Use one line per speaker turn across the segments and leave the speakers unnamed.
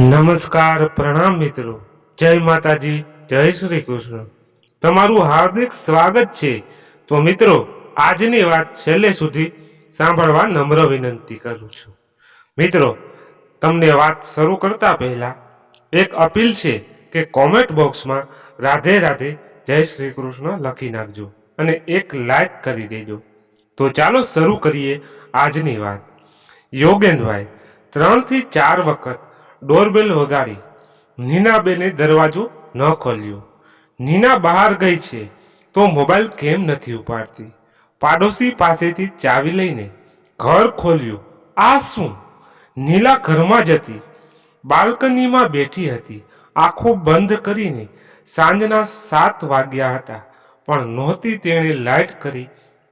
નમસ્કાર પ્રણામ મિત્રો. જય માતાજી, જય શ્રી કૃષ્ણ. તમારું હાર્દિક સ્વાગત છે. તો મિત્રો, આજની વાત છેલ્લે સુધી સાંભળવા નમ્ર વિનંતી કરું છું. મિત્રો, તમને વાત શરૂ કરતા પહેલા એક અપીલ છે કે કોમેન્ટ બોક્સમાં રાધે રાધે જય શ્રી કૃષ્ણ લખી નાખજો અને એક લાઈક કરી દેજો. તો ચાલો શરૂ કરીએ આજની વાત. યોગેનભાઈ ત્રણથી ચાર વખત ડોરબેલ વગાડી. નીનાબેને દરવાજો ન ખોલ્યો. નીના બહાર ગઈ છે, તો મોબાઈલ કેમ નથી ઉપાડતી? પાડોશી પાસેથી ચાવી લઈને ઘર ખોલ્યું. આ શું? નીલા ઘરમાં જ હતી. બાલ્કનીમાં બેઠી હતી. આંખો બંધ કરીને સાંજના સાત વાગ્યા હતા. પણ નહોતી તેણે લાઈટ કરી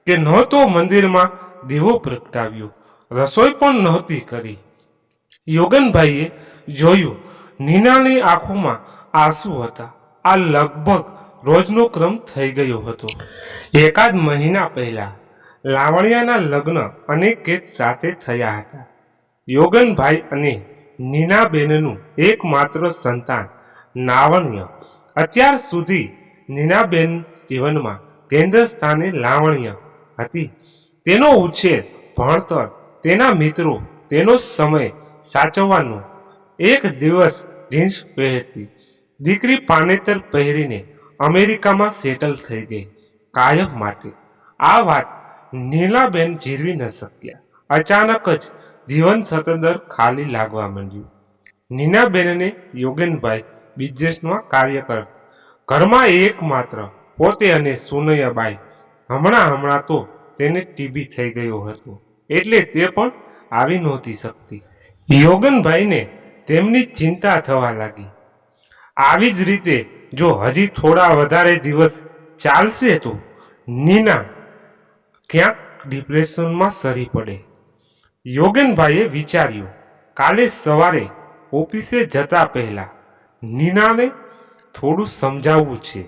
કે નહોતો મંદિરમાં દીવો પ્રગટાવ્યો. રસોઈ પણ નહોતી કરી. યોગનભાઈએ જોયું નીનાની આંખોમાં આંસુ હતા. આ લગભગ રોજનો ક્રમ થઈ ગયો હતો. એકાદ મહિના પહેલા લાવણ્યાના લગ્ન અનિકેત સાથે થયા હતા. યોગનભાઈ અને નીનાબેનનું એકમાત્ર સંતાન લાવણ્ય અત્યાર સુધી નીનાબેન જીવનમાં કેન્દ્ર સ્થાને લાવણ્ય હતી. તેનો ઉછેર ભણતર, તેના મિત્રો, તેનો સમય સાચવવાનો. એક દિવસ જીન્સ પહેરતી. દીકરી પાનેતર પહેરીને અમેરિકામાં સેટલ થઈ ગઈ, કાયમ માટે. આ વાત નીલાબેન જીરવી ન શક્યા. અચાનક જ જીવન સતંદર ખાલી લાગવા માંડ્યું. નીનાબેનને યોગેનભાઈ બિઝનેસમાં કાર્ય કર. ઘરમાં એકમાત્ર પોતે અને સુનૈયાબાઈ. હમણાં હમણાં તો તેને ટીબી થઈ ગયો હતો. એટલે તે પણ આવી નહોતી શકતી. યોગનભાઈને તેમની ચિંતા થવા લાગી. આવી જ રીતે જો હજી થોડા વધારે દિવસ ચાલશે તો નીના ક્યાંક ડિપ્રેશનમાં સરી પડે. યોગનભાઈએ વિચાર્યું, કાલે સવારે ઓફિસે જતા પહેલા નીનાને થોડું સમજાવવું છે.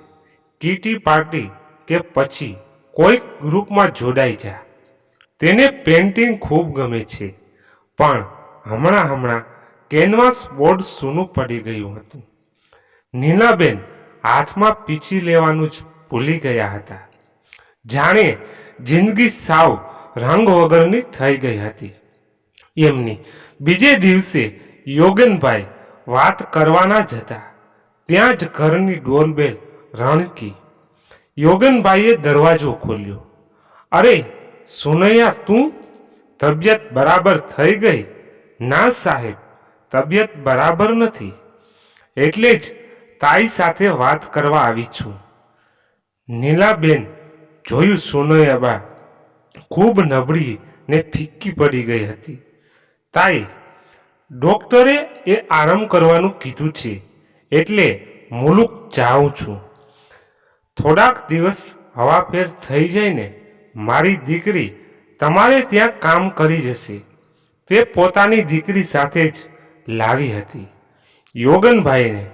કીટી પાર્ટી કે પછી કોઈક ગ્રુપમાં જોડાઈ જા. તેને પેન્ટિંગ ખૂબ ગમે છે, પણ હમણાં હમણાં કેનવાસ બોર્ડ સૂનું પડી ગયું હતું. નીનાબેન હાથમાં પીછી લેવાનું જ ભૂલી ગયા હતા. જાણે જિંદગી સાવ રંગ વગરની થઈ ગઈ હતી. એમની બીજે દિવસે યોગનભાઈ વાત કરવાના જ હતા. ત્યાં જ ઘરની ડોરબેલ રણકી. યોગનભાઈએ દરવાજો ખોલ્યો. અરે, સુનૈયા, તું? તબિયત બરાબર થઈ ગઈ? ના સાહેબ, તબિયત બરાબર નથી. એટલે જ તાઈ સાથે વાત કરવા આવી છું. નીલાબેન, જોયું સોનૈયાબા? ખૂબ નબળી ને ફિક્કી પડી ગઈ હતી. તાઈ, ડોક્ટરે એ આરામ કરવાનું કીધું છે, એટલે મુલુક જાઉં છું. થોડાક દિવસ હવાફેર થઈ જાય ને મારી દીકરી તમારે ત્યાં કામ કરી જશે. તે પોતાની દીકરી સાથે જ લાવી હતી. યોગનભાઈને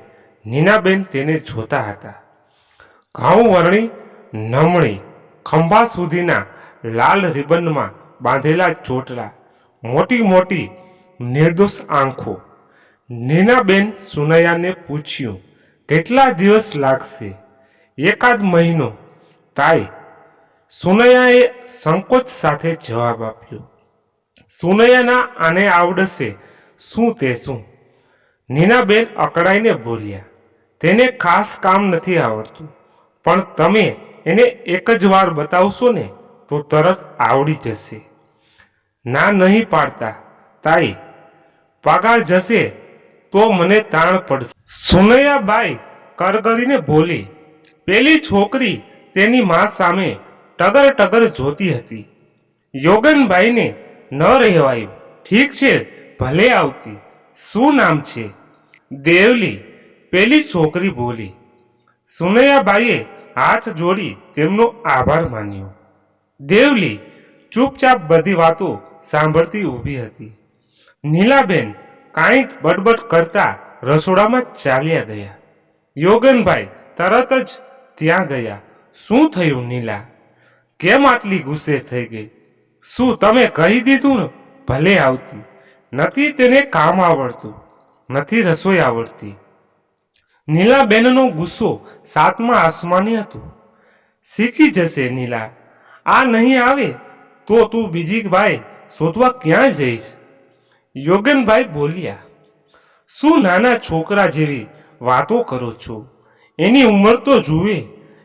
નીનાબેન તેને જોતા હતા. ઘઉં વરણી, નમણી, ખંભા સુધીના લાલ રિબનમાં બાંધેલા ચોટલા, મોટી મોટી નિર્દોષ આંખો. નીનાબેન સુનૈયાને પૂછ્યું, કેટલા દિવસ લાગશે? એકાદ મહિનો? તાઈ સુનૈયાએ સંકોચ સાથે જવાબ આપ્યો સુનૈયાના આને આવડશે. શું તે શું? નીનાબેન અકળાઈને બોલ્યા, તેને ખાસ કામ નથી આવડતું, પણ તમે એને એક જ વાર બતાવશો ને, તો તરત આવડી જશે. ના, નહીં પાડતા, તાઈ. પગાર જશે તો મને તાણ પડશે. સુનૈયાબાઈ કરગરીને બોલી, પેલી છોકરી તેની મા સામે ટગર ટગર જોતી હતી. યોગનભાઈને ન રહેવાયું. ઠીક છે, ભલે આવતી. શું નામ છે? દેવલી. પેલી છોકરી બોલી. સુનૈયાબાઈએ હાથ જોડી તેમનો આભાર માન્યો. દેવલી, ચૂપચાપ બધી વાતો સાંભળતી ઊભી હતી. નીલાબેન કાંઈક બડબડ કરતા રસોડામાં ચાલ્યા ગયા. યોગનભાઈ તરત જ ત્યાં ગયા. શું થયું, નીલા? કેમ આટલી ગુસ્સે થઈ ગઈ? શું તમે કહી દીધું ને? ભલે આવતી. નથી તેને કામ આવડતું. નથી રસોઈ આવડતી. નીલાબેનનો ગુસ્સો સાતમા આસમાની હતો. શીખી જશે નીલા. આ નહીં આવે તો તું બીજી ભાઈ શોધવા ક્યાં જઈશ? યોગનભાઈ બોલ્યા, શું નાના છોકરા જેવી વાતો કરો છો? એની ઉંમર તો જુએ.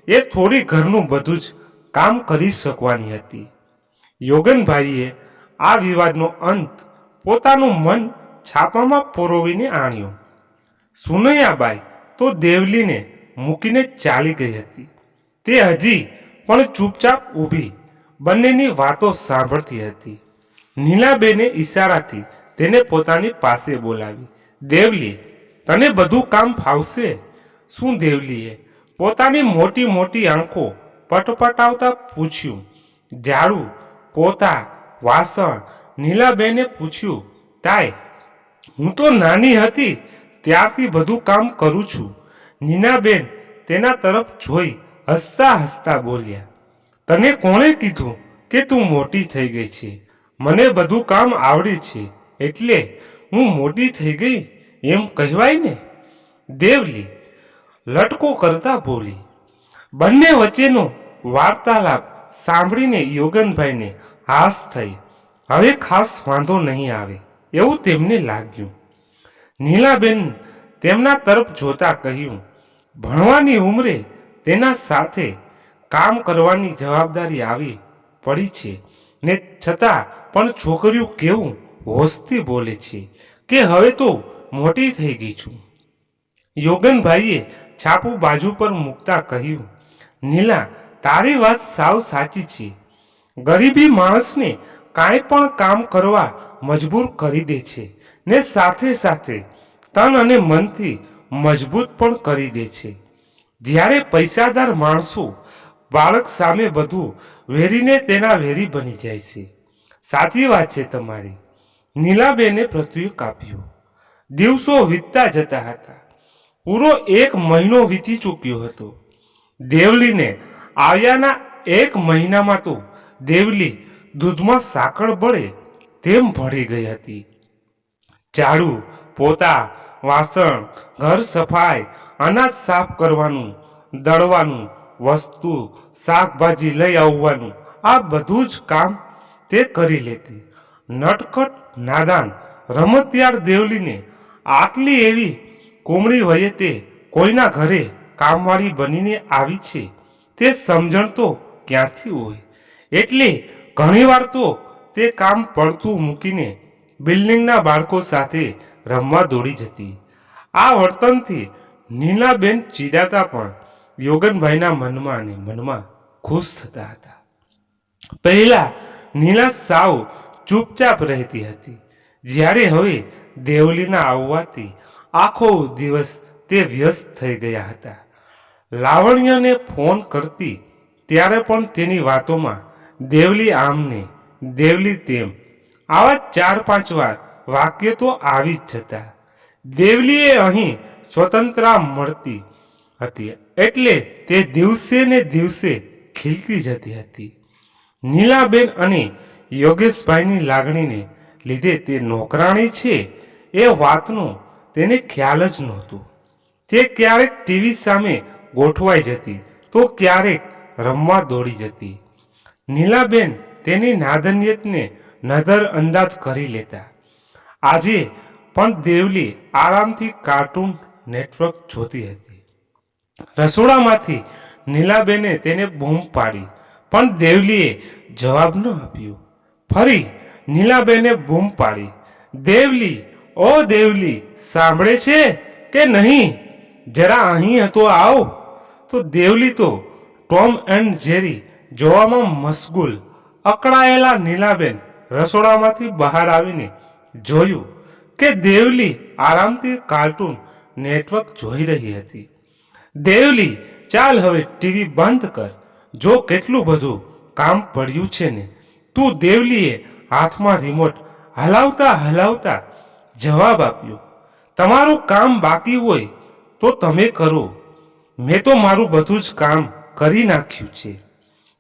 એ થોડી ઘરનું બધું જ કામ કરી શકવાની હતી. યોગનભાઈએ આ વિવાદનો અંત પોતાનું મન છાપામાં પરોવીને આણ્યો. સુનૈયાબાઈ તો દેવલીને મૂકીને ચાલી ગઈ હતી. તે હજી પણ ચૂપચાપ ઊભી બંનેની વાતો સાંભળતી હતી. નીલાબેને ઈશારાથી તેને પોતાની પાસે બોલાવી, દેવલી, તને બધું કામ ફાવશે? શું દેવલીએ પોતાની મોટી મોટી આંખો પટપટાવતા પૂછ્યું? ઝાડુ પોતા, વાસણ, નીલાબેને પૂછ્યું, તાય, હું તો નાની હતી, ત્યારથી બધું કામ કરું છું. નીનાબેન તેના તરફ જોઈ હસતા હસતા બોલ્યા, તને કોણે કીધું કે તું મોટી થઈ ગઈ છે? મને બધું કામ આવડે છે, એટલે હું મોટી થઈ ગઈ, એમ કહેવાય ને? દેવલી લટકો કરતા બોલી, બંને વચ્ચેનો વાર્તાલાપ સાંભળીને યોગનભાઈને હાસ થઈ. હવે ખાસ વાંધો નહીં આવે, એવું તેમને લાગ્યું. નીલાબેન તેમના તરફ જોતા કહ્યું, ભણવાની ઉંમરે તેના સાથે કામ કરવાની જવાબદારી આવી પડી છે ને છતાં પણ છોકરીઓ કેવું હોશથી બોલે છે કે હવે તો મોટી થઈ ગઈ છું. યોગનભાઈએ છાપું બાજુ પર મૂકતા કહ્યું, નીલા તારી વાત સાવ સાચી છે. ગરીબી માણસને કાંઈ પણ કામ કરવા મજબૂર કરી દે છે ને સાથે સાથે તન અને મનથી મજબૂત પણ કરી દે છે. જ્યારે પૈસાદાર માણસો બાળક સામે બધું વેરીને તેના વેરી બની જાય છે. સાચી વાત છે તમારી. નીલાબેને પ્રત્યુ કાપ્યું દિવસો વીતતા જતા હતા. પૂરો એક મહિનો વીતી ચૂક્યો હતો. દેવલીને આવ્યાના એક મહિનામાં તો દેવલી દૂધમાં સાકળ બળે તેમ ભળી ગઈ હતી. ઝાડુ, પોતા, વાસણ, ઘર સફાઈ, અનાજ સાફ કરવાનું, દળવાનું, વસ્તુ, શાકભાજી લઈ આવવાનું, આ બધું જ કામ તે કરી લેતી. નટખટ, નાદાન, રમતિયાળ દેવલીને આટલી એવી કોમળી વયે તે કોઈના ઘરે કામવાળી બનીને આવી છે? તે સમજણ તો ક્યાંથી હોય? એટલે ઘણીવાર તો તે કામ પડતું મૂકીને બિલ્ડિંગના બાળકો સાથે રમવા દોડી જતી. આ વર્તનથી નીલાબેન ચીડાતા પણ યોગનભાઈના મનમાં અને મનમાં ખુશ થતા હતા. પહેલા નીલા સાવ ચૂપચાપ રહેતી હતી. જ્યારે હવે દેવલીના આવવાથી આખો દિવસ તે વ્યસ્ત થઈ ગયા હતા. લાવણ્યને ફોન કરતી ત્યારે પણ તેની વાતોમાં દેવલી આમને, દેવલી તેમ આવા ચાર પાંચ વાર વાક્ય તો આવી જ જતા. દેવલીએ અહીં સ્વતંત્રા મળતી હતી એટલે તે દિવસે ને દિવસે ખીલતી જતી હતી. નીલાબેન અને યોગેશભાઈની લાગણીને લીધે તે નોકરાણી છે એ વાતનો તેને ખ્યાલ જ નહોતો. તે ક્યારેક ટીવી સામે ગોઠવાઈ જતી, તો ક્યારેક રમવા દોડી જતી. નીલાબેન તેની નાદનિયતને નજર અંદાજ કરી લેતા. આજે પણ દેવલી આરામથી કાર્ટૂન નેટવર્ક જોતી હતી. રસોડામાંથી નીલાબેને તેને બૂમ પાડી, પણ દેવલીએ જવાબ ન આપ્યો. ફરી નીલાબેને બૂમ પાડી, દેવલી, ઓ દેવલી, સાંભળે છે કે નહીં? જરા અહીં હતો આવ. તો દેવલી તો ટોમ એન્ડ જેરી જોવામાં મશગુલ, અકળાયેલા નીલાબેન રસોડામાંથી બહાર આવીને જોયું કે દેવલી આરામથી કાર્ટૂન નેટવર્ક જોઈ રહી હતી. દેવલી, ચાલ હવે ટીવી બંધ કર. જો કેટલું બધું કામ પડ્યું છે ને, તું દેવલીએ હાથમાં રિમોટ હલાવતા હલાવતા જવાબ આપ્યો. તમારું કામ બાકી હોય તો તમે કરો. મેં તો મારું બધું જ કામ કરી નાખ્યું છે.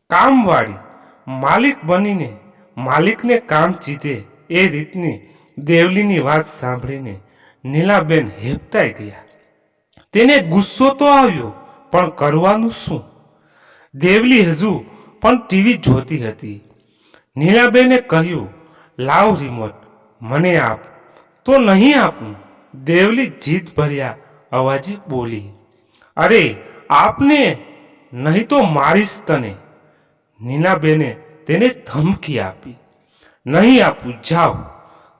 કામવાળી માલિક બનીને માલિકને કામ ચીતે એ રીતની દેવલીની વાત સાંભળીને નીલાબેન હેપતાઈ ગયા. તેને ગુસ્સો તો આવ્યો, પણ કરવાનું શું? દેવલી હજુ પણ ટીવી જોતી હતી. નીલાબેને કહ્યું, લાવ રિમોટ, મને આપ. તો નહીં આપું. દેવલી જીત ભર્યા અવાજે બોલી અરે, આપને નહીં તો મારીશ તને. નીનાબેને તેને ધમકી આપી. નહીં આપું, જાઓ.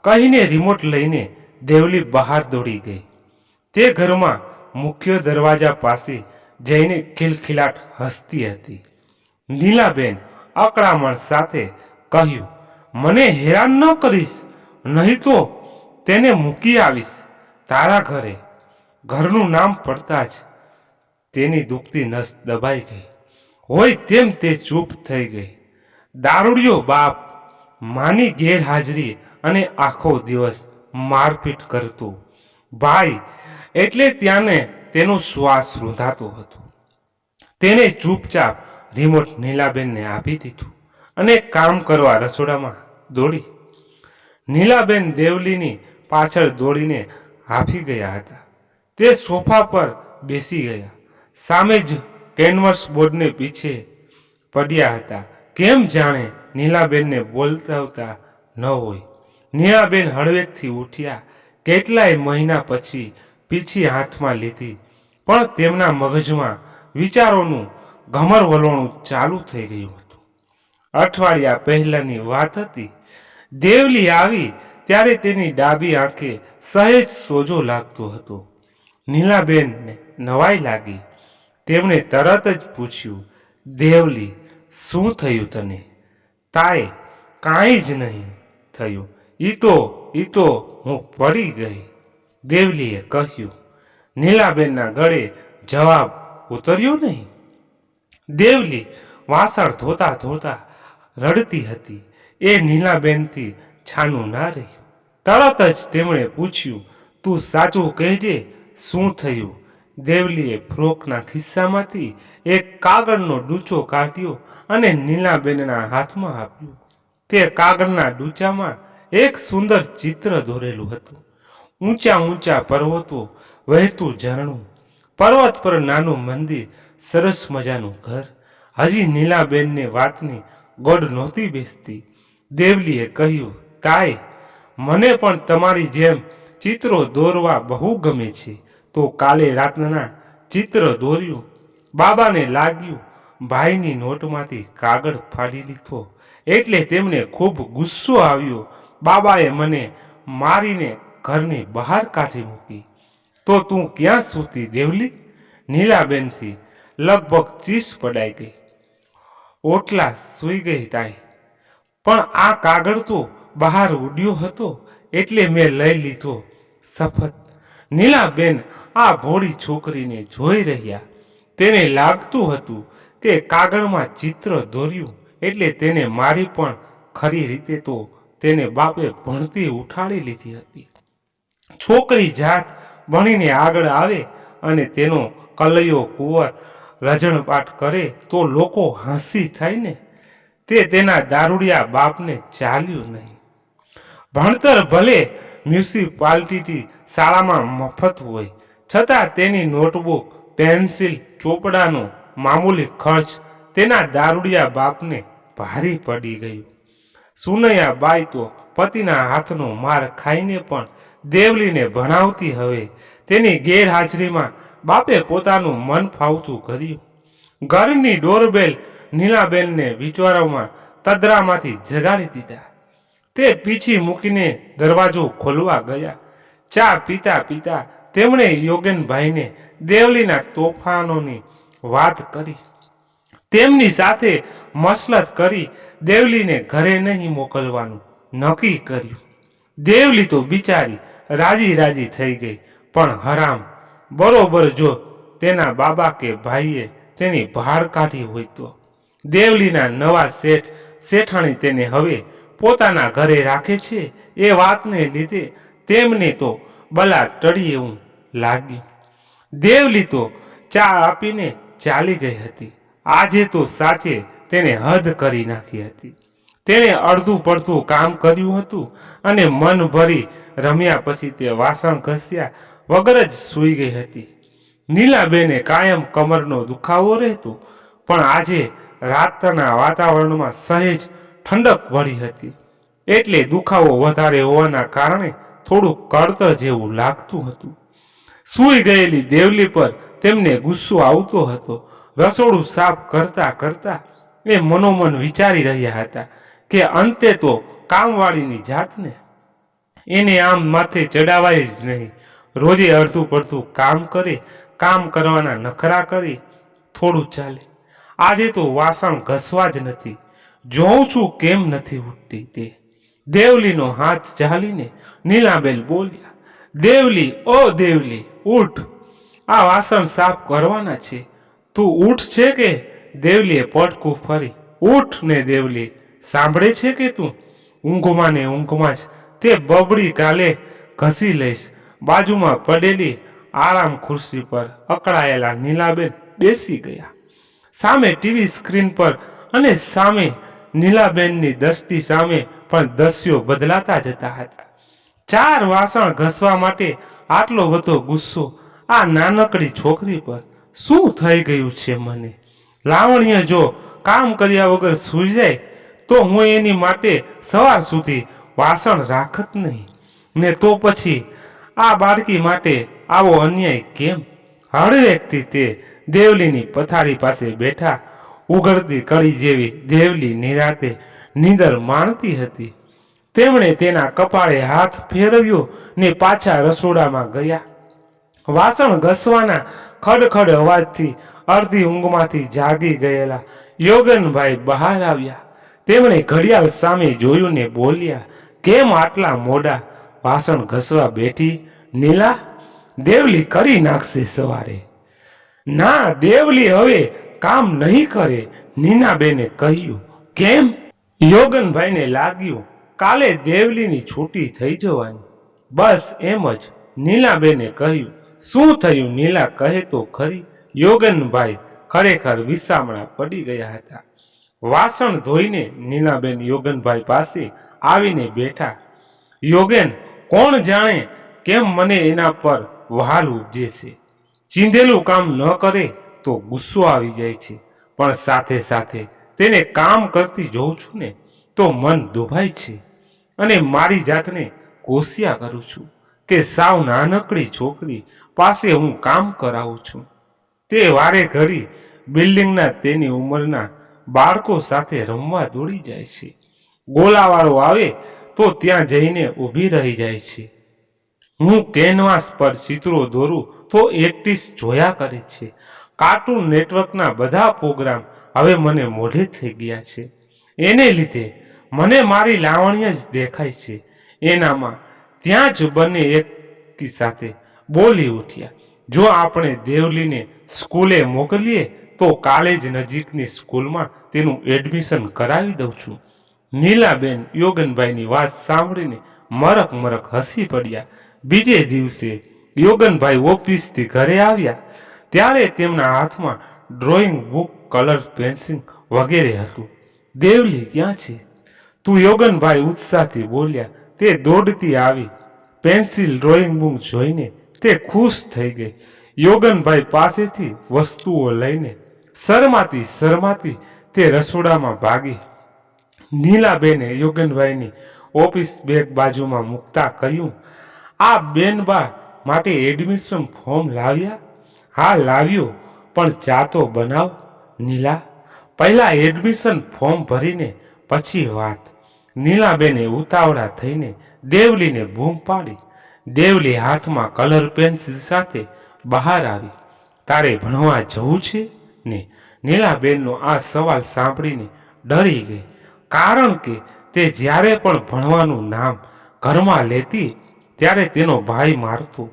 કહીને રિમોટ લઈને દેવલી બહાર દોડી ગઈ. તે ઘરમાં મુખ્ય દરવાજા પાસે જઈને ખિલખિલાટ હસતી હતી. નીલાબેન અકળામણ સાથે કહ્યું, મને હેરાન ન કરીશ, નહીં તો તેને મૂકી આવીશ, તારા ઘરે. ઘરનું નામ પડતા જ તેની દુખતી નસ દબાઈ ગઈ. હોય તેમ તે ચૂપ થઈ ગઈ. દારૂડિયો બાપ માની ગેરહાજરી અને આખો દિવસ મારપીટ કરતું. ભાઈ, એટલે ત્યાંને તેનો શ્વાસ રૂંધાતો હતો. તેને ચૂપચાપ રિમોટ નીલાબેનને આપી દીધું અને કામ કરવા રસોડામાં દોડી. નીલાબેન દેવલીની પાછળ દોડીને હાફી ગયા હતા. તે સોફા પર બેસી ગયા. સામે જ કેનવસ બોર્ડને પીછે પડ્યા હતા. કેમ જાણે નીલાબેનને બોલતા ન હોય? નીલાબેન હળવેકથી ઉઠ્યા. કેટલાય મહિના પછી પીછી હાથમાં લીધી. પણ તેમના મગજમાં વિચારોનું ઘમર વલોણું ચાલુ થઈ ગયું હતું. અઠવાડિયા પહેલાની વાત હતી. દેવલી આવી ત્યારે તેની ડાબી આંખે સહેજ સોજો લાગતો હતો. નીલાબેનને નવાઈ લાગી. તેમણે તરત જ પૂછ્યું, દેવલી, શું થયું તને? તાએ કાંઈ જ નહીં થયું. ઈ તો ઈ તો હું પડી ગઈ. દેવલીએ કહ્યું, નીલાબેનના ગળે જવાબ ઉતર્યો નહીં? દેવલી વાસણ ધોતા ધોતા રડતી હતી. એ નીલાબેનથી છાનું ના રહ્યું. તરત જ તેમણે પૂછ્યું, તું સાચું કહેજે, શું થયું? દેવલીએ ફ્રોકના ખિસ્સામાંથી એક કાગળનો ડૂચો કાઢ્યો અને નીલાબેનના હાથમાં આપ્યો. તે કાગળના ડૂચામાં એક સુંદર ચિત્ર દોરેલું હતું. ઊંચા ઊંચા પર્વતો વહેતું ઝરણું, પર્વત પર નાનું મંદિર, સરસ મજાનું ઘર. હજી નીલાબેનની વાતની ગોડ નહોતી બેસતી. દેવલીએ કહ્યું, તાય, મને પણ તમારી જેમ ચિત્રો દોરવા બહુ ગમે છે. તો કાલે રાતના ચિત્ર દોર્યું, બાબાને લાગ્યું, ભાઈની નોટમાંથી કાગળ ફાડી લીધો. એટલે તેમને ખૂબ ગુસ્સો આવ્યો. બાબાએ મને મારીને ઘરની બહાર કાઢી મૂકી. તો તું ક્યાં સૂતી દેવલી? નીલાબેનથી લગભગ ચીસ પડાઈ ગઈ. ઓટલા સૂઈ ગઈ તાઈ. પણ આ કાગળ તો બહાર ઉડ્યો હતો, એટલે મેં લઈ લીધો. સફત નીલાબેન આ ભોળી છોકરીને જોઈ રહ્યા. તેને લાગતું હતું કે કાગળમાં ચિત્ર દોર્યું એટલે તેને મારી પણ ખરી રીતે તો તેને બાપે ભણતી ઉઠાડી લીધી હતી. છોકરી જાત ભણીને આગળ આવે અને તેનો કલયો કુંવર રજણપાટ કરે તો લોકો હસી થાય ને. તે તેના દારૂડિયા બાપને ચાલ્યું નહીં. ભણતર ભલે મ્યુનિસિપાલિટી શાળામાં મફત હોય. છતાં તેની નોટબુક, પેન્સિલ, ચોપડાનો મામૂલી ખર્ચ તેના દારૂડિયા બાપને ભારી પડી ગયું. સુનૈયા બાઈ તો પતિના હાથનો માર ખાઈને પણ દેવલીને ભણાવતી હવે. તેની ગેરહાજરીમાં બાપે પોતાનું મન ફાવતું કર્યું. ઘરની ડોરબેલ નીલાબેનને વિચારોમાં તદ્રામાંથી જગાડી દીધા. તે પીછી મૂકીને દરવાજો ખોલવા ગયા. ચા પીતા પીતા તેમણે યોગેનભાઈને દેવલીના તોફાનોની વાત કરી. તેમની સાથે મસલત કરી દેવલીને ઘરે નહીં મોકલવાનું નક્કી કર્યું. દેવલી તો બિચારી રાજી રાજી થઈ ગઈ, પણ હરામ. બરોબર જો તેના બાબા કે ભાઈએ તેની ભાડ કાઢી હોય તો. દેવલીના નવા શેઠ શેઠાણી તેને હવે પોતાના ઘરે રાખે છે એ વાતને લીધે તેમને તો બલા ટળી એવું લાગ્યું. દેવલી તો ચા આપીને ચાલી ગઈ હતી. આજે તો સાચે તેને હદ કરી નાખી હતી. તેણે અડધું પડધું કામ કર્યું હતું અને મન ભરી રમ્યા પછી તે વાસણ ઘસ્યા વગર જ સૂઈ ગઈ હતી. નીલાબેને કાયમ કમરનો દુખાવો રહેતો, પણ આજે રાતના વાતાવરણમાં સહેજ ઠંડક વળી હતી. એટલે દુખાવો વધારે હોવાના કારણે થોડું કળતર જેવું લાગતું હતું. સૂઈ ગયેલી દેવલી પર તેમને ગુસ્સો આવતો હતો. રસોડું સાફ કરતા કરતા એ મનોમન વિચારી રહ્યા હતા કે અંતે તો કામવાળીની જાતને એને આમ માથે ચડાવાય જ નહીં. રોજે અડધું પડધું કામ કરે, કામ કરવાના નખરા કરે, થોડું ચાલે. આજે તો વાસણ ઘસવા જ નથી. જોઉં છું કેમ નથી ઉઠતી તે. દેવલીનો હાથ ચાલીને નીલાબેલ બોલ્યા, દેવલી, ઓ દેવલી, ઉઠ. આ વાસણ સાફ કરવાના છે. તું ઉઠ છે કે? દેવલીએ પડકું ફરી, ઉઠ ને દેવલી, સાંભળે છે કે તું? ઊંઘમાં ને ઊંઘમાં જ તે બબડી કાલે ઘસી લઈશ. બાજુમાં પડેલી આરામ ખુરશી પર અકળાયેલા નીલાબેન બેસી ગયા. સામે ટીવી સ્ક્રીન પર અને સામે નીલાબેનની દ્રષ્ટિ સામે પણ દસ્યો બદલાતા જતા હતા. ચાર વાસણ ઘસવા માટે આટલો બધો ગુસ્સો આ નાનકડી છોકરી પર શું થઈ ગયું છે મને? લાવણ્ય જો કામ કર્યા વગર સૂઈ જાય, તો હું એની માટે સવાર સુધી વાસણ રાખત નહીં. ને તો પછી આ બાળકી માટે આવો અન્યાય કેમ? હળવેકથી તે દેવલીની પથારી પાસે બેઠા ઉગડતી કળી જેવી દેવલી નિરાતે નીંદર માણતી હતી. તેમણે તેના કપાળે હાથ ફેરવ્યો ને પાછા રસોડામાં ગયા. વાસણ ઘસવાના ખડખડ અવાજથી અડધી ઊંઘમાંથી જાગી ગયેલા યોગનભાઈ બહાર આવ્યા. તેમણે ઘડિયાળ સામે જોયું ને બોલ્યા, કેમ આટલા મોડા વાસણ ઘસવા બેઠી? નીલા, દેવલી કરી નાખશે સવારે. ના, દેવલી હવે કામ નહીં કરે, નીનાબેને કહ્યું. કેમ? યોગનભાઈને લાગ્યું, કાલે દેવલીની છૂટી થઈ જવાની. બસ એમ જ નીલાબેને કહ્યું, શું થયું નીલા કહે તો ખરી. યોગનભાઈ ખરેખર વિસામણા પડી ગયા હતા. વાસણ ધોઈને નીલાબેન યોગનભાઈ પાસે આવીને બેઠા. યોગેન, કોણ જાણે કેમ મને એના પર વહાલ ઉપજે છે? ચીંધેલું કામ ન કરે તો ગુસ્સો આવી જાય છે. પણ સાથે સાથે તેને કામ કરતી જોઉં છું ને, તો મન દુભાય છે. અને મારી જાતને કોશિયા કરું છું કે સાવ નાનકડી છોકરી પાસે હું કામ કરાવું છું. તે વારે ઘડી બિલ્ડિંગના તેની ઉંમરના બાળકો સાથે રમવા દોડી જાય છે. ગોલાવાળો આવે તો ત્યાં જઈને ઊભી રહી જાય છે. હું કેનવાસ પર ચિત્રો દોરું તો એક્ટિસ જોયા કરે છે. કાર્ટૂન નેટવર્કના બધા પ્રોગ્રામ હવે મને મોઢે થઈ ગયા છે. એને લીધે મને મારી લાવણ્ય જ દેખાય છે. એનામાં ત્યાં જ બંને એકી સાથે બોલી ઉઠ્યા. જો આપણે દેવલીને સ્કૂલે મોકલીએ, તો કાલે જ નજીકની સ્કૂલમાં તેનું એડમિશન કરાવી દઉં છું. નીલાબેન યોગનભાઈની વાત સાંભળીને મરક મરક હસી પડ્યા. બીજે દિવસે યોગનભાઈ ઓફિસથી ઘરે આવ્યા. ત્યારે તેમના હાથમાં ડ્રોઈંગ બુક કલર પેન્સિલ વગેરે હતું. દેવલી ક્યાં છે? તું યોગનભાઈ ઉત્સાહથી બોલ્યા, તે દોડતી આવી, પેન્સિલ ડ્રોઈંગ બુક જોઈને તે ખુશ થઈ ગઈ. યોગનભાઈ પાસેથી વસ્તુઓ લઈને શરમાતી શરમાતી તે રસોડામાં ભાગી. નીલાબેને યોગનભાઈની ઓફિસ બેગ બાજુમાં મૂકતા કહ્યું, આ બેનબા માટે એડમિશન ફોર્મ લાવ્યા? હા, લાવ્યો, પણ ચા તો બનાવ નીલા, પહેલા એડમિશન ફોર્મ ભરીને પછી વાત. નીલાબેને ઉતાવળા થઈને દેવલીને બૂમ પાડી. દેવલી હાથમાં કલર પેન્સિલ સાથે બહાર આવી. તારે ભણવા જવું છે ને? નીલાબેનનો આ સવાલ સાંભળીને ડરી ગઈ. કારણ કે તે જ્યારે પણ ભણવાનું નામ ઘરમાં લેતી ત્યારે તેનો ભાઈ મારતો.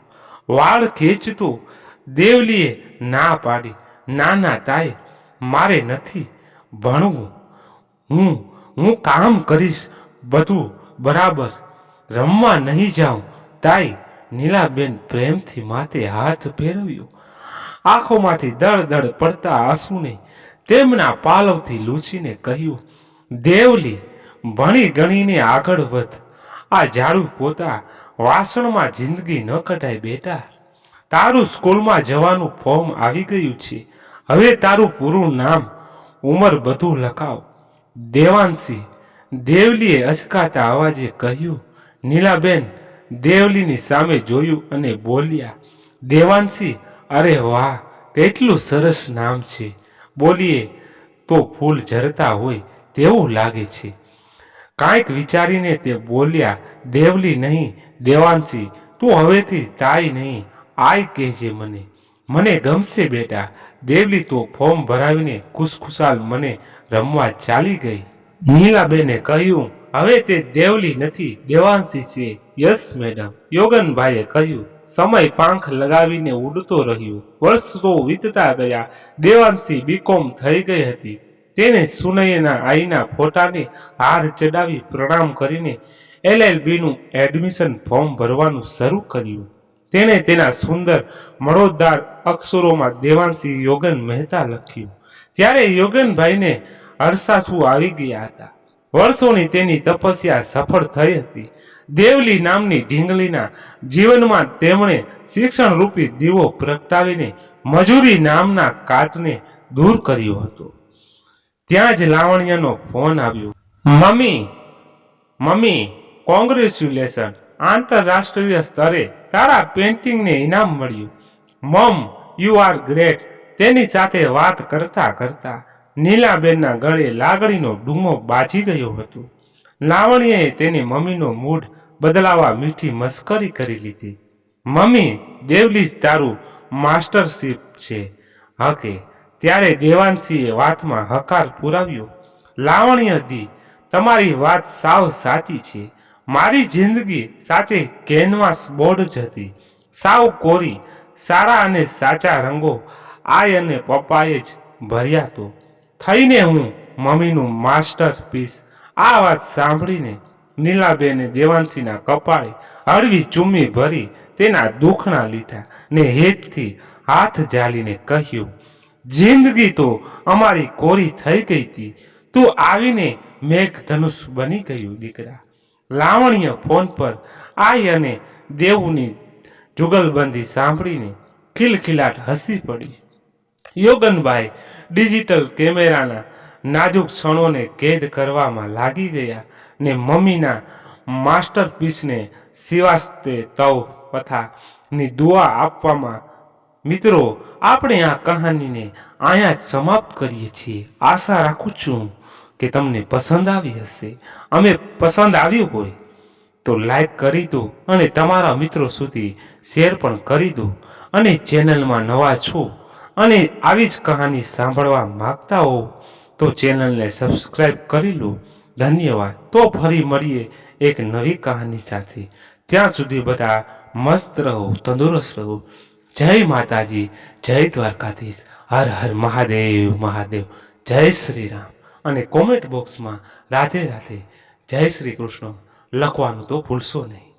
વાળ ખેંચતો દેવલીએ ના પાડી. નાના તાય મારે નથી ભણવું. હું હું કામ કરીશ બધું બરાબર. રમવા નહીં જાઉં. તાઈ નીલાબેન પ્રેમથી માથે હાથ ફેરવ્યો. આંખોમાંથી દળ દળ પડતા આંસુને તેમના પાલવથી લૂછીને કહ્યું, દેવલી, ભણી ગણીને આગળ વધ. આ ઝાડુ પોતા વાસણમાં જિંદગી ન કઢાય બેટા. તારું સ્કૂલમાં જવાનું ફોર્મ આવી ગયું છે. હવે તારું પૂરું નામ ઉંમર બધું લખાવ. દેવાંશી, દેવલીએ અચકાતા અવાજે કહ્યું, નીલાબેન, દેવલીની સામે જોયું અને બોલ્યા, દેવાંશી, અરે વાહ, કેટલું સરસ નામ છે. બોલીએ, તો ફૂલ ઝરતા હોય તેવું લાગે છે. કાંઈક વિચારીને તે બોલ્યા, દેવલી નહીં, દેવાંશી, તું હવેથી તાઈ નહીં, આય કહેજે મને. મને ગમશે બેટા. દેવલી તો ફોર્મ ભરાવીને ખુશખુશાલ મને રમવા ચાલી ગઈ. નીલાબેને કહ્યું, હવે તે દેવલી નથી, દેવાંશી છે. યસ, મેડમ, યોગનભાઈએ કહ્યું. સમય પાંખ લગાવીને ઉડતો રહ્યો. વર્ષો વીતતા ગયા. દેવાંશી બીકોમ થઈ ગઈ હતી. તેને સુનયના આઈના ફોટાને હાર ચડાવી પ્રણામ કરીને એલએલબીનું એડમિશન ફોર્મ ભરવાનું શરૂ કર્યું. તેણે તેના સુંદર મળોદાર અક્ષરોમાં દેવાંશી યોગન મહેતા લખ્યું. ત્યારે યોગનભાઈને અરસાથું આવી ગયા હતા. વર્ષોની તેની તપસ્યા સફળ થઈ હતી. દેવલી નામની ઢીંગલીના જીવનમાં તેમણે શિક્ષણ રૂપી દીવો પ્રગટાવીને મજૂરી નામના કાટને દૂર કર્યો હતો. ત્યાં જ લાવણ્યનો ફોન આવ્યો. Mummy mummy, congratulation. આંતરરાષ્ટ્રીય સ્તરે તારા પેન્ટિંગને ઇનામ મળ્યું. મમ યુ આર ગ્રેટ તેની સાથે વાત કરતા કરતા નીલાબેનના ગળે લાગણીનો ડૂમો બાજી ગયો હતો. લાવણીએ તેની મમ્મીનો મૂડ બદલાવા મીઠી મસ્કરી કરી લીધી. મમ્મી દેવલી જ તારું માસ્ટરશીપ છે. હકે. ત્યારે દેવાંશીએ વાતમાં હકાર પુરાવ્યો. લાવણી હતી તમારી વાત સાવ સાચી છે. મારી જિંદગી સાચે કેનવાસ બોર્ડ જ હતી. સાવ કોરી, સારા અને સાચા રંગો આય અને પપ્પાએ જ ભર્યા તો. થઈને હું મમ્મીનું માસ્ટર પીસ આ વાત સાંભળીને નીલાબેને દેવાંશીના કપાળે હળવી ચુમ્મી ભરી તેના દુખણા લીધા ને હેતથી હાથ જાલીને કહ્યું, જિંદગી તો અમારી કોરી થઈ ગઈ હતી તું આવીને મેઘ ધનુષ બની ગયું, દીકરા. લાવણ્ય ફોન પર આઈ અને દેવની જુગલબંધી સાંભળીને ખિલખિલાટ હસી પડી. યોગનભાઈ ડિજિટલ કેમેરાના નાજુક ક્ષણોને કેદ કરવામાં લાગી ગયા ને મમ્મીના માસ્ટરપીસને શિવાસ્તે તવ પથાની દુઆ આપવામાં, મિત્રો, આપણે આ કહાનીને અહીંયા જ સમાપ્ત કરીએ છીએ. આશા રાખું છું. કે તમને પસંદ આવી હશે અમે પસંદ આવ્યું હોય તો લાઈક કરી દો અને તમારા મિત્રો સુધી શેર પણ કરી દો. અને ચેનલમાં નવા છો અને આવી જ કહાની સાંભળવા માંગતા હો તો ચેનલને સબસ્ક્રાઈબ કરી લો. ધન્યવાદ. તો ફરી મળીએ એક નવી કહાની સાથે. ત્યાં સુધી બધા મસ્ત રહો, તંદુરસ્ત રહો. જય માતાજી, જય દ્વારકાધીશ. હર હર મહાદેવ મહાદેવ. જય શ્રી રામ. અને કોમેન્ટ બોક્સમાં રાધે રાધે જય શ્રી કૃષ્ણ લખવાનું તો ભૂલશો નહીં.